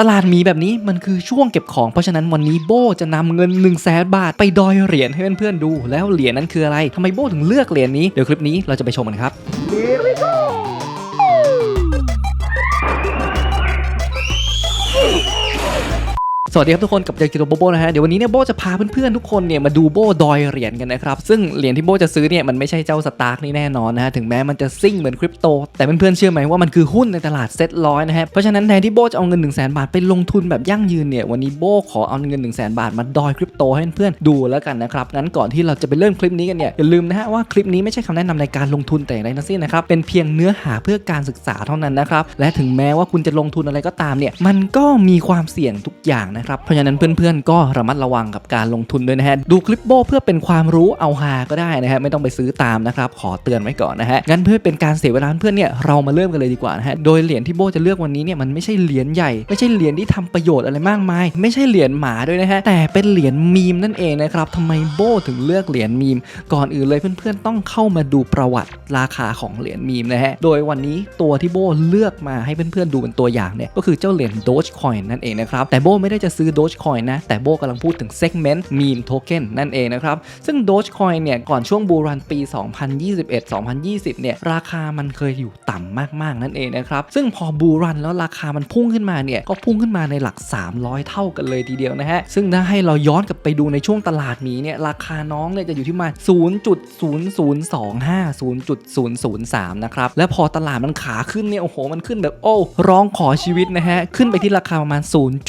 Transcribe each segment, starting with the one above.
ตลาดมีแบบนี้มันคือช่วงเก็บของเพราะฉะนั้นวันนี้โบจะนำเงิน1นึ่งแสนบาท ไปดอยเหรียญให้เพื่อนๆดู แล้วเหรียญนั้นคืออะไรทำไมโบถึงเลือกเหรียญนี้เดี๋ยวคลิปนี้เราจะไปชมกันครับ สวัสดีครับทุกคนกับเจกิโตโบโบนะฮะเดี๋ยววันนี้เนี่ยโบจะพาเพื่อนๆทุกคนเนี่ยมาดูโบดอยเหรียญกันนะครับซึ่งเหรียญที่โบจะซื้อเนี่ยมันไม่ใช่เจ้าสตาร์กนี่แน่นอนนะฮะถึงแม้มันจะซิ่งเหมือนคริปโตแต่เพื่อนๆเชื่อไหมว่ามันคือหุ้นในตลาดเซ็ตร้อยนะฮะเพราะฉะนั้นแทนที่โบจะเอาเงิน1นึ่งแสนบาทไปลงทุนแบบยั่งยืนเนี่ยวันนี้โบขอเอาเงิน1นึ่งแสนบาทมาดอยคริปโตให้เพื่อนๆดูแล้วกันนะครับงั้นก่อนที่เราจะไปเริ่มคลิปนี้กันเนี่ยอย่าลืมนะฮะว่าคลิปนี้ไม่ใช่คำแนะนำในการลงทุนแต่อย่างใดทั้งสิ้นนะครับเป็นเพียงเนื้อหาเพื่อการศึกษาเท่านั้นนะครับและถึงแม้ว่าคุณจะลงทุนอะไรก็ตามเนี่ยมันก็มีความเสี่ยงทุกอย่างนะครับ เพราะฉะนั้นเพื่อนๆ ก็ระมัดระวังกับการลงทุนด้วยนะฮะ ดูคลิปโบเพื่อเป็นความรู้เอาฮาก็ได้นะฮะ ไม่ต้องไปซื้อตามนะครับ ขอเตือนไว้ก่อนนะฮะ งั้นเพื่อเป็นการเสียเวลาเพื่อนเนี่ย เรามาเริ่มกันเลยดีกว่านะฮะ โดยเหรียญที่โบจะเลือกวันนี้เนี่ย มันไม่ใช่เหรียญใหญ่ ไม่ใช่เหรียญที่ทำประโยชน์อะไรมากมาย ไม่ใช่เหรียญหมาด้วยนะฮะ แต่เป็นเหรียญมีมนั่นเองนะครับทำไมโบถึงเลือกเหรียญมีม ก่อนอื่นเลยเพื่อนๆ ต้องเข้ามาดูประวัติราคาของเหรียญมีมนะฮะ โดยวันนี้ตัวที่โบเลือกมาให้เพื่อนๆดูเป็นตัวอย่างเนี่ยก็คือเจ้าเหรียญ Dogecoin นั่นเองนะครับแต่โบไม่ได้จะซื้อ Dogecoin นะ แต่โบกำลังพูดถึง segment meme token นั่นเองนะครับ ซึ่ง Dogecoin เนี่ย ก่อนช่วงบูรันปี 2021-2020 เนี่ย ราคามันเคยอยู่ต่ำมากๆ นั่นเองนะครับ ซึ่งพอบูรันแล้วราคามันพุ่งขึ้นมาเนี่ย ก็พุ่งขึ้นมาในหลัก 300 เท่ากันเลยทีเดียวนะฮะ ซึ่งถ้าให้เราย้อนกลับไปดูในช่วงตลาดนี้เนี่ย ราคาน้องเนี่ยจะอยู่ที่ประมาณ0.0025 0.003 นะครับ และพอตลาดมันขาขึ้นเนี่ย โอ้โห มันขึ้นแบบโอ้ร้องขอชีวิตนะฮะ ขึ้นไปที่ราคาประมาณ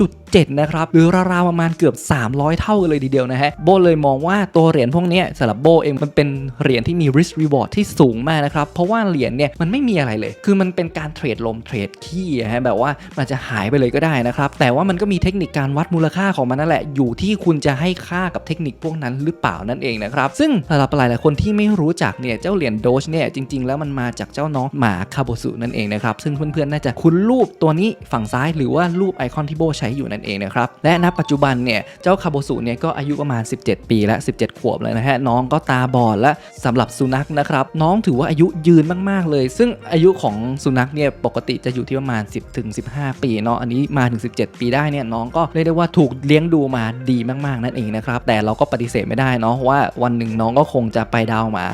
0.7 นะครับหรือราวๆประมาณเกือบ 300 เท่ากันเลยทีเดียวนะฮะโบเลยมองว่าตัวเหรียญพวกนี้สำหรับโบเองมันเป็นเหรียญที่มี risk reward ที่สูงมากนะครับเพราะว่าเหรียญเนี่ยมันไม่มีอะไรเลย คือมันเป็นการเทรดลมเทรดขี้อะฮะแบบว่ามันจะหายไปเลยก็ได้นะครับแต่ว่ามันก็มีเทคนิคการวัดมูลค่าของมันนั่นแหละอยู่ที่คุณจะให้ค่ากับเทคนิคพวกนั้นหรือเปล่านั่นเองนะครับซึ่งสำหรับหลายๆคนที่ไม่รู้จักเนี่ยเจ้าเหรียญโดชเนี่ยจริง ๆ แล้วมันมาจากเจ้าน้องหมาคาโบสุนั่นเองนะครับซึ่งเพื่อนๆน่าจะคุ้นรูปตัวนี้ฝั่งซ้ายหรือว่ารูปไอคอนที่โบใช้อยู่นั่นเองนะครับและณปัจจุบันเนี่ยเจ้าคาโบสุเนี่ยก็อายุประมาณ 17 ปีและ 17 ขวบเลยนะฮะน้องก็ตาบอดและสำหรับสุนัขนะครับน้องถือว่าอายุยืนมากๆเลย ซึ่งอายุของสุนัขเนี่ยปกติจะอยู่ที่ประมาณ 10ถึง15 ปีเนาะอันนี้มาถึง 17 ปีได้เนี่ยน้องก็เรียกได้ว่าถูกเลี้ยงดูมาดีมากๆนั่นเองนะครับแต่เราก็ปฏิเสธไม่ได้เนาะว่าวันหนึ่งน้องก็คงจะไปดาวหมา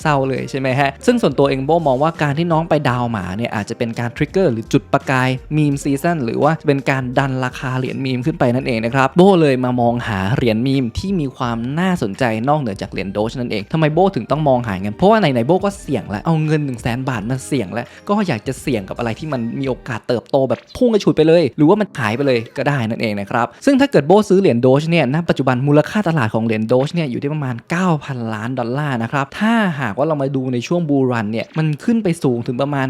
เศร้าเลยใช่ไหมฮะซึ่งส่วนตัวเองโบมองว่าการที่น้องไปดาวหมาเนี่ยอาจจะเป็นการทริกเกอร์หรือจุดประกายมีมซีซันหรือว่าเป็นการดันราคาเหรียญมีมขึ้นไปนั่นเองนะครับโบเลยมามองหาเหรียญมีมที่มีความน่าสนใจนอกเหนือจากเหรียญโดชนั่นเองทำไมโบถึงต้องมองหาเงินเพราะว่าไหนๆโบก็เสี่ยงแล้วเอาเงิน1นึ่งแสนบาทมาเสี่ยงแล้วก็อยากจะเสี่ยงกับอะไรที่มันมีโอกาสเติบโตแบบพุ่งกระฉูดไปเลย หรือว่ามันหายไปเลยก็ได้นั่นเองนะครับซึ่งถ้าเกิดโบซื้อเหรียญโดชเนี่ยณปัจจุบันมูลค่าตลาดของเหรียญโดชเนี่ยอยู่ที่ประมาณ 9,000 ล้านดอลลาร์นะครับถ้าหากว่าเรามาดูในช่วงบูรันเนี่ยมันขึ้นไปสูงถึงประมาณ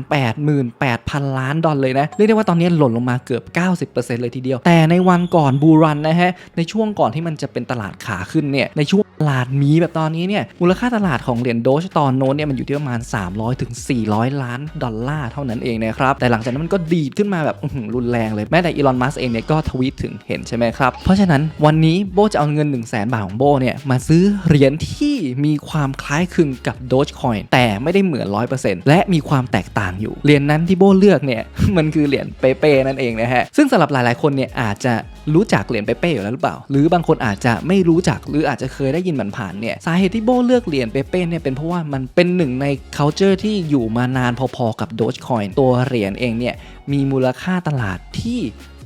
88,000 ล้านดอลเลยนะเรียกได้ว่าตอนนี้หล่นลงมาเกือบ 90%เลยทีเดียวแต่ในวันันก่อนบูรันนะฮะในช่วงก่อนที่มันจะเป็นตลาดขาขึ้นเนี่ยในช่วง ลาดมีแบบตอนนี้เนี่ยมูลค่าตลาดของเหรียญโดชตอนโน้นเนี่ยมันอยู่ที่ประมาณ 300ถึง400 ล้านดอลลาร์เท่านั้นเองนะครับแต่หลังจากนั้นมันก็ดีดขึ้นมาแบบรุนแรงเลยแม้แต่อีลอนมัสเองเนี่ยก็ทวีตถึงเห็นใช่ไหมครับเพราะฉะนั้นวันนี้โบจะเอาเงิน 1 0 0 0 0แบาทของโบเนี่ยมาซื้อเหรียญที่มีความคล้ายคลึงกับ Dogecoin แต่ไม่ได้เหมือน 100%และมีความแตกต่างอยู่เหรียญนั้นที่โบเลือกเนี่ยมันคือเหรียญเปเป้นั่นเองนะฮะซึ่งสำหรับหลายๆคนเนี่ยอาจจะ รู้จักเหรียญเปเป้อยู่แล้วหรือเปล่า หรือบางคนอาจจะไม่รู้จักหรืออาจจะเคยได้ยินผ่านๆเนี่ยสาเหตุที่โบเลือกเหรียญเปเป้เนี่ยเป็นเพราะว่ามันเป็นหนึ่งใน culture ที่อยู่มานานพอๆกับ Dogecoin ตัวเหรียญเองเนี่ยมีมูลค่าตลาดที่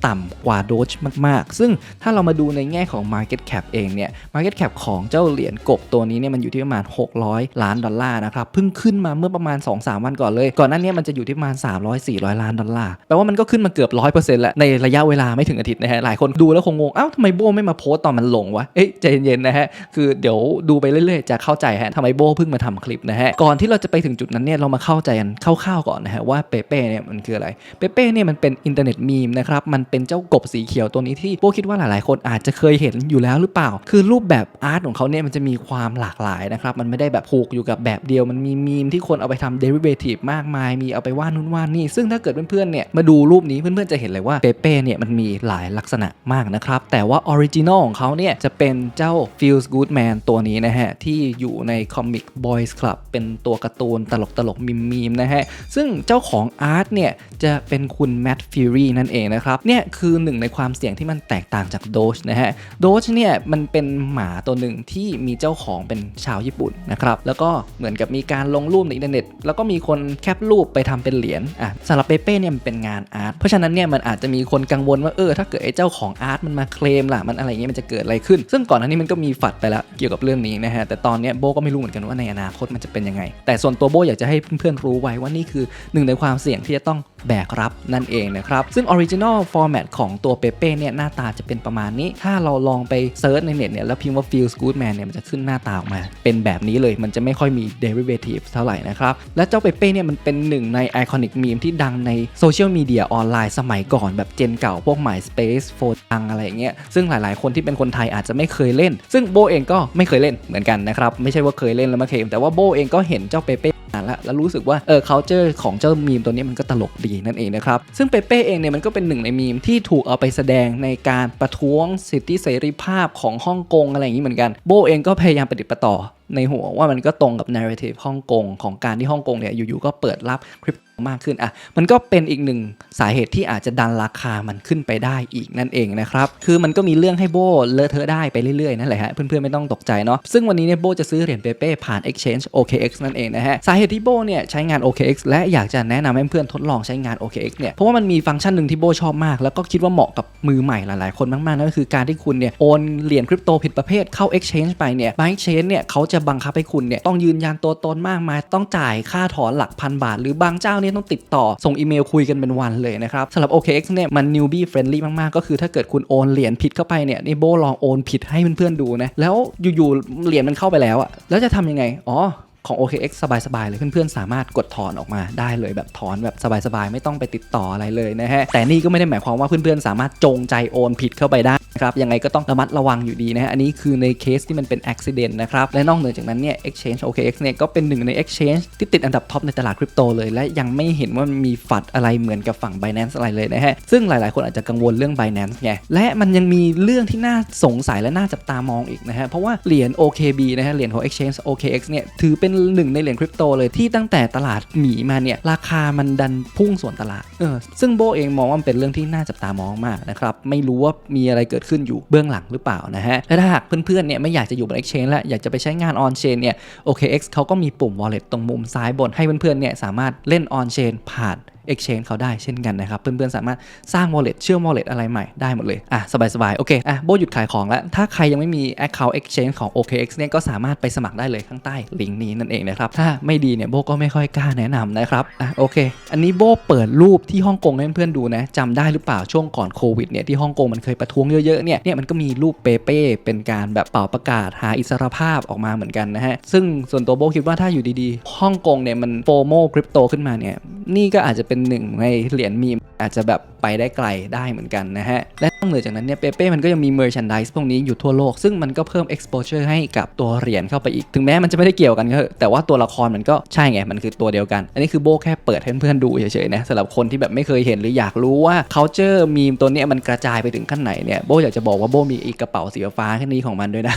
ต่ำกว่าโดจมาก ๆ ซึ่งถ้าเรามาดูในแง่ของ Market Cap เองเนี่ย Market Cap ของเจ้าเหรียญกบตัวนี้เนี่ยมันอยู่ที่ประมาณ 600 ล้านดอลลาร์นะครับเพิ่งขึ้นมาเมื่อประมาณ 2-3 วันก่อนเลย ก่อนหน้านี้มันจะอยู่ที่ประมาณ 300-400 ล้านดอลลาร์แปลว่ามันก็ขึ้นมาเกือบ 100%แล้วในระยะเวลาไม่ถึงอาทิตย์นะฮะหลายคนดูแล้วคงงงเอ้าทำไมโบไม่มาโพสต์ตอนมันลงวะเอ๊ะใจเย็นๆนะฮะคือเดี๋ยวดูไปเรื่อยๆจะเข้าใจฮะทำไมโบเพิ่งมาทำคลิปนะฮะก่อนที่เราจะไปถึงจุดนั้นเนี่ยเรามาเข้าใจกันคร่าวๆก่อนนะฮะว่าเปเป้เนี่ยมันคืออะไรเปเป้เนี่ยมันเป็นอินเทอร์เน็ตมีมนะครับมันเป็นเจ้ากบสีเขียวตัวนี้ที่โบคิดว่าหลายๆ คนอาจจะเคยเห็นอยู่แล้วหรือเปล่า คือรูปแบบอาร์ตของเขาเนี่ยมันจะมีความหลากหลายนะครับ มันไม่ได้แบบผูกอยู่กับแบบเดียว มันมีมีมที่คนเอาไปทำเดริเวทีฟมากมาย มีเอาไปวาดนู่นวาดนี่ ซึ่งถ้าเกิดเพื่อนๆ เนี่ยมาดูรูปนี้เพื่อนๆ จะเห็นเลยว่าเปเป้เนี่ยมันมีหลายลักษณะมากนะครับ แต่ว่าออริจินอลของเขาเนี่ยจะเป็นเจ้า Feels Good Man ตัวนี้นะฮะที่อยู่ในคอมิก Boys Club เป็นตัวการ์ตูนตลกตลกมิมๆนะฮะซึ่งเจ้าของอาร์ตเนี่ยจะเป็นคุณแม t ฟิวรีนั่นเองนะครับเนี่ยเนี่ยคือหนึ่งในความเสี่ยงที่มันแตกต่างจากโดชนะฮะโดชเนี่ยมันเป็นหมาตัวหนึ่งที่มีเจ้าของเป็นชาวญี่ปุ่นนะครับแล้วก็เหมือนกับมีการลงรูปในอินเทอร์เน็ต แล้วก็มีคนแคปรูปไปทำเป็นเหรียญอะสำหรับเปเป้เนี่ยมันเป็นงานอาร์ตเพราะฉะนั้นเนี่ยมันอาจจะมีคนกังวลว่าเออถ้าเกิดไอ้เจ้าของอาร์ตมันมาเคลมล่ะมันอะไรเงี้ยมันจะเกิดอะไรขึ้น ซึ่งก่อนหน้านี้มันก็มีฝัดไปแล้วเกี่ยวกับเรื่องนี้นะฮะแต่ตอนเนี้ยโบก็ไม่รู้เหมือนกันว่าในอนาคตมันจะเป็นยังไง แต่ส่วนตัวโบอยากจะให้เพื่อนๆรู้ไว้ว่านี่คือหนึ่งในความเสี่ยงที่จะต้องแบกรับนั่นเองนะครับซึ่ง Original Format ของตัวเปเป้เนี่ยหน้าตาจะเป็นประมาณนี้ ถ้าเราลองไปเซิร์ชในเน็ตเนี่ยแล้วพิมพ์ว่า Feels Good Man เนี่ยมันจะขึ้นหน้าตาออกมา เป็นแบบนี้เลยมันจะไม่ค่อยมี derivative เท่าไหร่นะครับ และเจ้าเปเป้เนี่ยมันเป็นหนึ่งในไอคอนิกมีมที่ดังในโซเชียลมีเดียออนไลน์สมัยก่อนแบบเจนเก่าพวก MySpace โฟตังอะไรอย่างเงี้ยซึ่งหลายๆ คนที่เป็นคนไทยอาจจะไม่เคยเล่น ซึ่งโบเองก็ไม่เคยเล่นเหมือนกันนะครับไม่ใช่ว่าเคยเล่นแล้วมาเคลมแต่ว่าโบเองก็เห็นเจ้าเปเป้ นานแล้วแล้วรู้สึกว่าเออ culture ของเจ้ามีมตัวนี้มันก็ตลกดีนั่นเองนะครับ ซึ่งเปเป้เองเนี่ยมันก็เป็นหนึ่งในมีมที่ถูกเอาไปแสดงในการประท้วงสิทธิเสรีภาพของฮ่องกงอะไรอย่างนี้เหมือนกัน โบเองก็พยายามปฏิดประต่อในหัวว่ามันก็ตรงกับ narrative ฮ่องกงของการที่ฮ่องกงเนี่ยอยู่ๆก็เปิดรับคริป มากขึ้นอะมันก็เป็นอีกหนึ่งสาเหตุที่อาจจะดันราคามันขึ้นไปได้อีกนั่นเองนะครับคือมันก็มีเรื่องให้โบเลอะเทอะได้ไปเรื่อยๆนั่นแหละฮะเพื่อนๆไม่ต้องตกใจเนาะซึ่งวันนี้เนี่ยโบจะซื้อเหรียญเปเป้ผ่าน exchange OKX นั่นเองนะฮะสาเหตุที่โบเนี่ยใช้งาน OKX และอยากจะแนะนำให้เพื่อนทดลองใช้งาน OKX เนี่ยเพราะว่ามันมีฟังก์ชันหนึ่งที่โบชอบมาก แล้วก็คิดว่าเหมาะกับมือใหม่หลายๆคนมากๆนั่นก็คือการที่คุณเนี่ยโอนเหรียญคริปโตผิดประเภทเข้า exchange ไปเนี่ยบาง exchange เนี่ยเขาจะบังคับให้คุณเนี่ยต้องยืนยันตัวตนมากมายต้องจ่ายค่าถอนหลักพันบาท หรือบางเจ้านี่ต้องติดต่อ ส่งอีเมลคุยกันเป็นวันเลยนะครับสำหรับ OKX เนี่ยมัน newbie friendly มากๆ ก็คือถ้าเกิดคุณโอนเหรียญผิดเข้าไปเนี่ยนี่โบลองโอนผิดให้เพื่อนๆดูนะแล้วอยู่ๆเหรียญมันเข้าไปแล้วอะแล้วจะทำยังไงอ๋อ ของ OKX สบายๆเลยเพื่อนๆ สามารถกดถอนออกมาได้เลยแบบถอนแบบสบายๆ ไม่ต้องไปติดต่ออะไรเลยนะฮะ แต่นี่ก็ไม่ได้หมายความว่าเพื่อนๆ สามารถจงใจโอนผิดเข้าไปได้นะครับยังไงก็ต้องระมัดระวังอยู่ดีนะฮะ อันนี้คือในเคสที่มันเป็นอุบิเหตุนะครับ และนอกเหนือจากนั้นเนี่ย Exchange OKX เนี่ยก็เป็นหนึ่งใน Exchange ที่ติดอันดับท็อปในตลาดคริปโตเลย และยังไม่เห็นว่ามันมีฝัดอะไรเหมือนกับฝั่ง Binance อะไรเลยนะฮะ ซึ่งหลายๆ คนอาจจะกังวลเรื่อง Binance ไง และมันยังมีเรื่องที่น่าสงสัยและน่าจับตามองอีกนะฮะ เพราะว่าเหรียญ OKB นะฮะ เหรียญของ Exchange OKX เนี่ยถือเป็นหนึ่งในเหรียญคริปโตเลยที่ตั้งแต่ตลาดหมีมาเนี่ยราคามันดันพุ่งส่วนตลาดเออซึ่งโบเองมองว่ามันเป็นเรื่องที่น่าจับตามองมากนะครับไม่รู้ว่ามีอะไรเกิดขึ้นอยู่เบื้องหลังหรือเปล่านะฮะและถ้าหากเพื่อนๆเนี่ยไม่อยากจะอยู่บน Exchange แล้วอยากจะไปใช้งาน On Chain เนี่ย OKX เขาก็มีปุ่ม Wallet ตรงมุมซ้ายบนให้เพื่อนๆเนี่ยสามารถเล่น On Chain ผ่าน Exchange เขาได้เช่นกันนะครับ เพื่อนๆ สามารถสร้าง wallet เชื่อม wallet อะไรใหม่ได้หมดเลย อะ สบายๆ โอเค อะ โบหยุดขายของแล้ว ถ้าใครยังไม่มี account exchange ของ OKX เนี่ยก็สามารถไปสมัครได้เลยข้างใต้ลิงก์นี้นั่นเองนะครับ ถ้าไม่ดีเนี่ยโบก็ไม่ค่อยกล้าแนะนำนะครับ อะ โอเค อันนี้โบเปิดรูปที่ฮ่องกงให้เพื่อนๆดูนะจำได้หรือเปล่าช่วงก่อนโควิดเนี่ยที่ฮ่องกงมันเคยประท้วงเยอะๆ เนี่ย เนี่ยมันก็มีรูปเปเป้เป็นการแบบเป่าประกาศหาอิสรภาพออกมาเหมือนกันนะฮะ ซึ่งส่วนตัวโบคิดว่าถ้าอยู่ดีๆฮ่องกงเนี่ยมันโฟโมคริปโตขึ้นมาเนี่ยนี่ก็อาจจะเป็นหนึ่งในเหรียญมีมอาจจะแบบไปได้ไกลได้เหมือนกันนะฮะ และนอกเหนือจากนั้นเนี่ยเปเป้มันก็ยังมี merchandise พวกนี้อยู่ทั่วโลก ซึ่งมันก็เพิ่ม exposure ให้กับตัวเหรียญเข้าไปอีก ถึงแม้มันจะไม่ได้เกี่ยวกันก็แต่ว่าตัวละครมันก็ใช่ไง มันคือตัวเดียวกัน อันนี้คือโบแค่เปิดให้เพื่อนๆดูเฉยๆนะสำหรับคนที่แบบไม่เคยเห็นหรืออยากรู้ว่า culture มีมตัวนี้มันกระจายไปถึงขั้นไหนเนี่ยโบอยากจะบอกว่าโบมีอีกกระเป๋าสีฟ้าแค่นี้ของมันด้วยนะ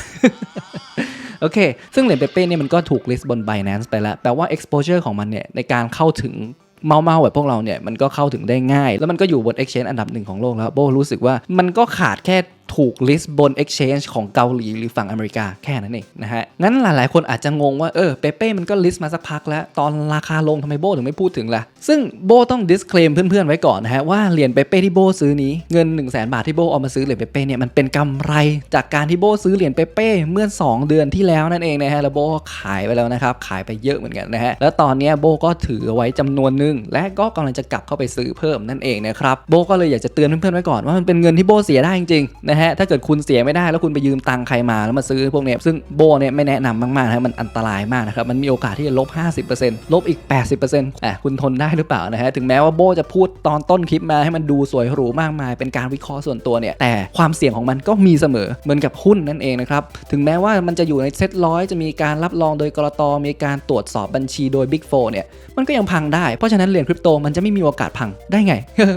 โอเค ซึ่งเหรียญเปเป้เนี่ยมันก็ถูก list บน Binance ไปแล้วแต่ว่า exposure ของมันเนี่ยในการเข้าถึง เมาเมาๆแบบพวกเราเนี่ยมันก็เข้าถึงได้ง่าย แล้วมันก็อยู่บน exchange อันดับหนึ่งของโลกแล้วโบรู้สึกว่ามันก็ขาดแค่ ถูก list บน exchange ของเกาหลีหรือฝั่งอเมริกาแค่นั้นเองนะฮะ งั้นหลายๆ คนอาจจะงงว่า เออเปเป้มันก็ list มาสักพักแล้ว ตอนราคาลงทำไมโบถึงไม่พูดถึงล่ะ ซึ่งโบต้อง disclaim เพื่อน ๆ ไว้ก่อนนะฮะ ว่าเหรียญเปเป้ที่โบซื้อนี้เงิน 1 0 0 0 0แบาทที่โบเอามาซื้อเหรียญเปเป้เนี่ยมันเป็นกำไรจากการที่โบซื้อเหรียญเปเป้เมื่อ 2 เดือนที่แล้วนั่นเองนะฮะแล้วโบก็ขายไปแล้วนะครับขายไปเยอะเหมือนกันนะฮะแล้วตอนนี้โบก็ถือเอาไว้จำนวนหนึ่งและก็กำลังจะกลับเข้าไปซื้อเพิ่มนั่นเองนะครับโบก็เลยอยากจะเตือนเพื่อนๆไว้ก่อนว่ามันเป็นเงินที่โบเสียได้จริงๆนะฮะถ้าเกิดคุณเสียไม่ได้แล้วคุณไปยืมตังค์ใครมาแล้วมาซื้อพวกเนี้ยซึ่งโบเนี่ยไม่แนะนำมากๆนะมันอันตรายมากนะครับมันมีโอกาสที่จะลบ 50%ลบอีก 80%อะคุณทนได้หรือเปล่านะฮะถึงแม้ว่าโบจะพูดตอนต้นคลิปมาให้มันดูสวยหรูมากมาย เป็นการวิเคราะห์ส่วนตัวเนี่ยแต่ความเสี่ยงของมันก็มีเสมอเหมือนกับหุ้นนั่นเองนะครับถึงแม้ว่ามันจะอยู่ในเซ็ตร้อยจะมีการรับรองโดยกรตมีการตรวจสอบบัญชีโดย Big 4เนี่ยมันก็ยังพังได้เพราะฉะนั้นเหรียญคริปโตมันจะไม่มีโอกาสพังได้ไง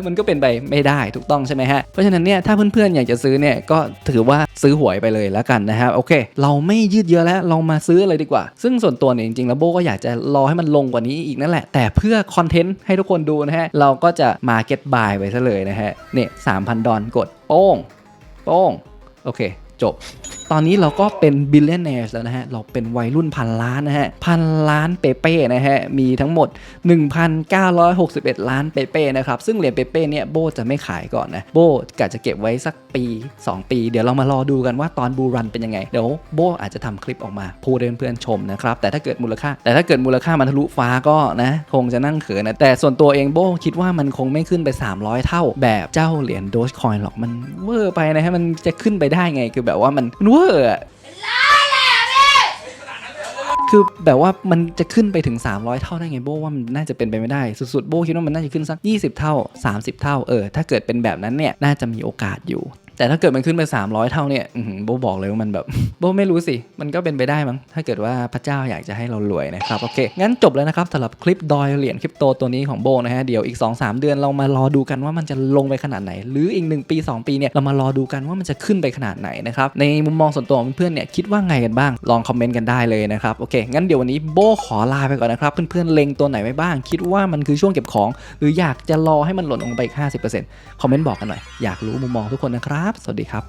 มันก็เป็นไปไม่ได้ถูกต้องใช่ไหมฮะเพราะฉะนั้นเนี่ยถ้าเพื่อนๆอยากจะซื้อเนี่ยก็ถือว่าซื้อหวยไปเลยแล้วกันนะครับโอเค เราไม่ยืดเยอะแล้วเรามาซื้อเลยดีกว่า ซึ่งส่วนตัวเนี่ยจริงๆแล้วโบก็อยากจะรอให้มันลงกว่านี้อีกนั่นแหละ แต่เพื่อคอนเทนต์ให้ทุกคนดูนะฮะเราก็จะมาเก็ตบายไปซะเลยนะฮะเนี่ยสามพันดอลกดโป้งโป้งโอเค จบ ตอนนี้เราก็เป็นบิลเลนเนสแล้วนะฮะ เราเป็นวัยรุ่นพันล้านนะฮะ พันล้านเปเป้นะฮะ มีทั้งหมด 1,961 ล้านเปเป้นะครับ ซึ่งเหรียญเปเป้เนี่ยโบจะไม่ขายก่อนนะ โบกะจะเก็บไว้สักปี 2 ปี เดี๋ยวเรามารอดูกันว่าตอนบูรันเป็นยังไง เดี๋ยวโบอาจจะทำคลิปออกมาพูดให้เพื่อนๆชมนะครับ แต่ถ้าเกิดมูลค่า แต่ถ้าเกิดมูลค่ามันทะลุฟ้าก็นะ คงจะนั่งเขินนะ แต่ส่วนตัวเองโบคิดว่ามันคงไม่ขึ้นไป 300 เท่าแบบเจ้าเหรียญโดจคอยหรอก มันเวอร์ไปนะฮะ มันจะขึ้นไปได้ไง คือแบบว่ามันมันเวอร์อะคือแบบว่ามันจะขึ้นไปถึง 300 เท่าได้ไงโบว่ามันน่าจะเป็นไปไม่ได้สุดๆโบคิดว่ามันน่าจะขึ้นสัก 20 เท่า 30 เท่าเออถ้าเกิดเป็นแบบนั้นเนี่ยน่าจะมีโอกาสอยู่ แต่ถ้าเกิดมันขึ้นไป300 เท่าเนี่ยโบบอกเลยว่ามันแบบโบไม่รู้สิ มันก็เป็นไปได้มั้ง ถ้าเกิดว่าพระเจ้าอยากจะให้เรารวยนะครับ โอเค งั้นจบแล้วนะครับสำหรับคลิปดอยเหรียญคริปโตตัวนี้ของโบนะฮะ เดี๋ยวอีก 2-3 เดือนเรามารอดูกันว่ามันจะลงไปขนาดไหน หรืออีก 1 ปี 2 ปีเนี่ยเรามารอดูกันว่ามันจะขึ้นไปขนาดไหนนะครับ ในมุมมองส่วนตัวของเพื่อนเนี่ยคิดว่าไงกันบ้าง ลองคอมเมนต์กันได้เลยนะครับ โอเค งั้นเดี๋ยววันนี้โบขอลาไปก่อนนะครับ เพื่อนๆเล็งตัวไหนไว้บ้าง คิดว่ามันคือช่วงเก็บของ หรืออยากจะรอให้มันหล่นลงไปอีก50%คอมเมนต์บอกกันหน่อยอยากรู้มุมมองทุกคนนะครับสวัสดีครับ